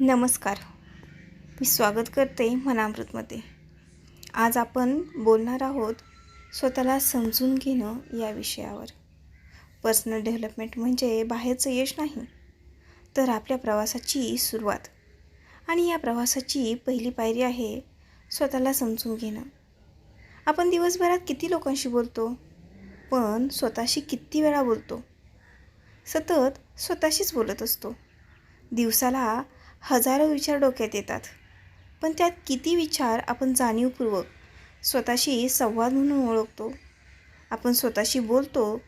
नमस्कार. मी स्वागत करते मनामृतमध्ये. आज आपण बोलणार आहोत स्वतःला समजून घेणं या विषयावर. पर्सनल डेव्हलपमेंट म्हणजे बाहेरचं यश नाही तर आपल्या प्रवासाची सुरुवात. आणि या प्रवासाची पहिली पायरी आहे स्वतःला समजून घेणं. आपण दिवसभरात किती लोकांशी बोलतो? पण स्वतःशी किती वेळा बोलतो? सतत स्वतःशीच बोलत असतो. दिवसाला हजारो विचार डोक्यात येतात. पण त्यात किती विचार आपण जाणीवपूर्वक स्वतःशी संवाद म्हणून ओळखतो. आपण स्वतःशी बोलतो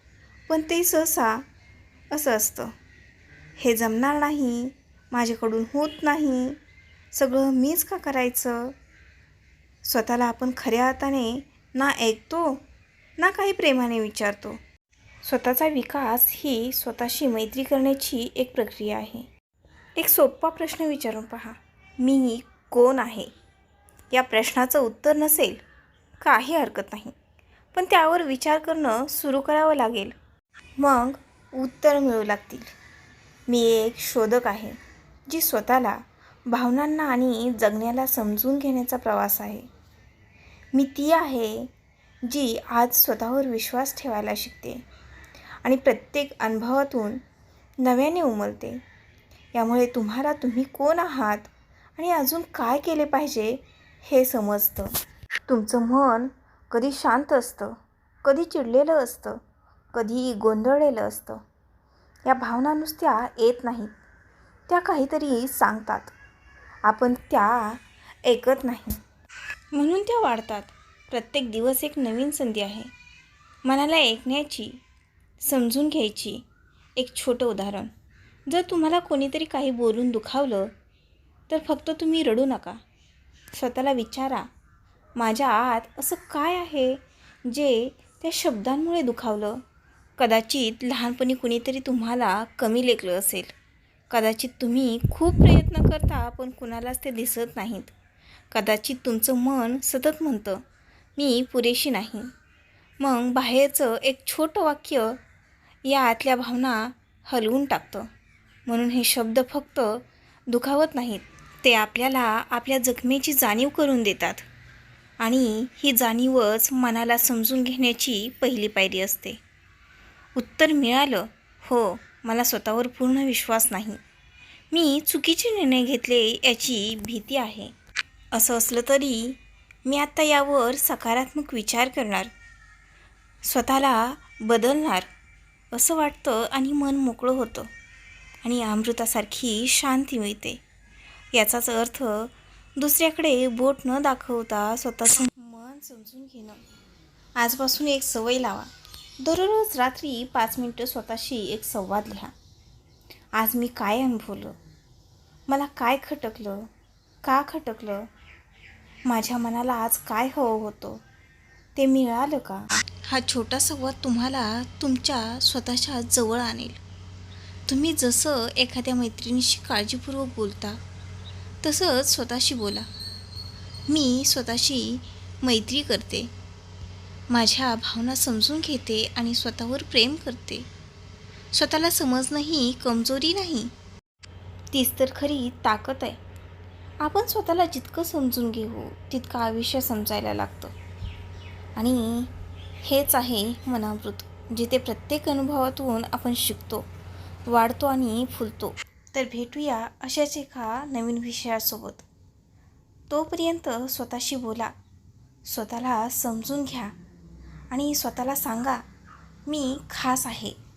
पण ते सहसा असं असतं. हे जमणार नाही माझ्याकडून होत नाही सगळं मीच का करायचं? स्वतःला आपण खऱ्या अर्थाने ना ऐकतो ना काही प्रेमाने विचारतो. स्वतःचा विकास ही स्वतःशी मैत्री करण्याची एक प्रक्रिया आहे. एक सोपा प्रश्न विचारून पहा. मी कोण आहे? या प्रश्नाचं उत्तर नसेल काही हरकत नाही. पण त्यावर विचार करणं सुरू करावं लागेल. मग उत्तर मिळू लागतील. मी एक शोधक आहे जी स्वतःला भावनांना आणि जगण्याला समजून घेण्याचा प्रवास आहे. मी ती आहे जी आज स्वतःवर विश्वास ठेवायला शिकते आणि प्रत्येक अनुभवातून नव्याने उमलते. यामुळे तुम्हाला तुम्ही कोण आहात आणि अजून काय केले पाहिजे हे समजतं. तुमचं मन कधी शांत असतं कधी चिडलेलं असतं कधी गोंधळलेलं असतं. या भावना नुसत्या येत नाहीत. त्या काहीतरी सांगतात. आपण त्या ऐकत नाही. म्हणून त्या वाढतात. प्रत्येक दिवस एक नवीन संधी आहे. मनाला ऐकण्याची समजून घ्यायची एक छोटं उदाहरण. जर तुम्हाला कोणीतरी काही बोलून दुखावलं तर फक्त तुम्ही रडू नका. स्वतःला विचारा माझ्या आत असं काय आहे जे त्या शब्दांमुळे दुखावलं? कदाचित लहानपणी कुणीतरी तुम्हाला कमी लेखलं असेल. कदाचित तुम्ही खूप प्रयत्न करता पण कुणालाच ते दिसत नाहीत. कदाचित तुमचं मन सतत म्हणतं मी पुरेशी नाही. मग बाहेरचं एक छोटं वाक्य या आतल्या भावना हलवून टाकतं. म्हणून हे शब्द फक्त दुखावत नाहीत. ते आपल्याला आपल्या जखमेची जाणीव करून देतात. आणि ही जाणीवच मनाला समजून घेण्याची पहिली पायरी असते. उत्तर मिळालं हो मला स्वतःवर पूर्ण विश्वास नाही. मी चुकीचे निर्णय घेतले याची भीती आहे. असं असलं तरी मी आत्ता यावर सकारात्मक विचार करणार. स्वतःला बदलणार. असं वाटतं आणि मन मोकळं होतं. आणि अमृतासारखी शांती मिळते. याचाच अर्थ दुसऱ्याकडे बोट न दाखवता स्वतःचं मन समजून घेणं. आजपासून एक सवय लावा. दररोज रात्री पाच मिनटं स्वतःशी एक संवाद लिहा. आज मी काय अनुभवलं? मला काय खटकलं? का खटकलं? माझ्या मनाला आज काय हवं होतं? ते मिळालं का? हा छोटा संवाद तुम्हाला तुमच्या स्वतःच्या जवळ आणेल. तुम्ही जसं एखाद्या मैत्रिणीशी काळजीपूर्वक बोलता तसंच स्वतःशी बोला. मी स्वतःशी मैत्री करते. माझ्या भावना समजून घेते आणि स्वतःवर प्रेम करते. स्वतःला समजणं ही कमजोरी नाही. तीच तर खरी ताकद आहे. आपण स्वतःला जितकं समजून घेऊ तितकं आयुष्य समजायला लागतं. आणि हेच आहे मनामृत जिथे प्रत्येक अनुभवातून आपण शिकतो. वाढतो आणि फुलतो. तर भेटूया अशाच एका नवीन विषयासोबत. तोपर्यंत स्वतःशी बोला. स्वतःला समजून घ्या. आणि स्वतःला सांगा मी खास आहे.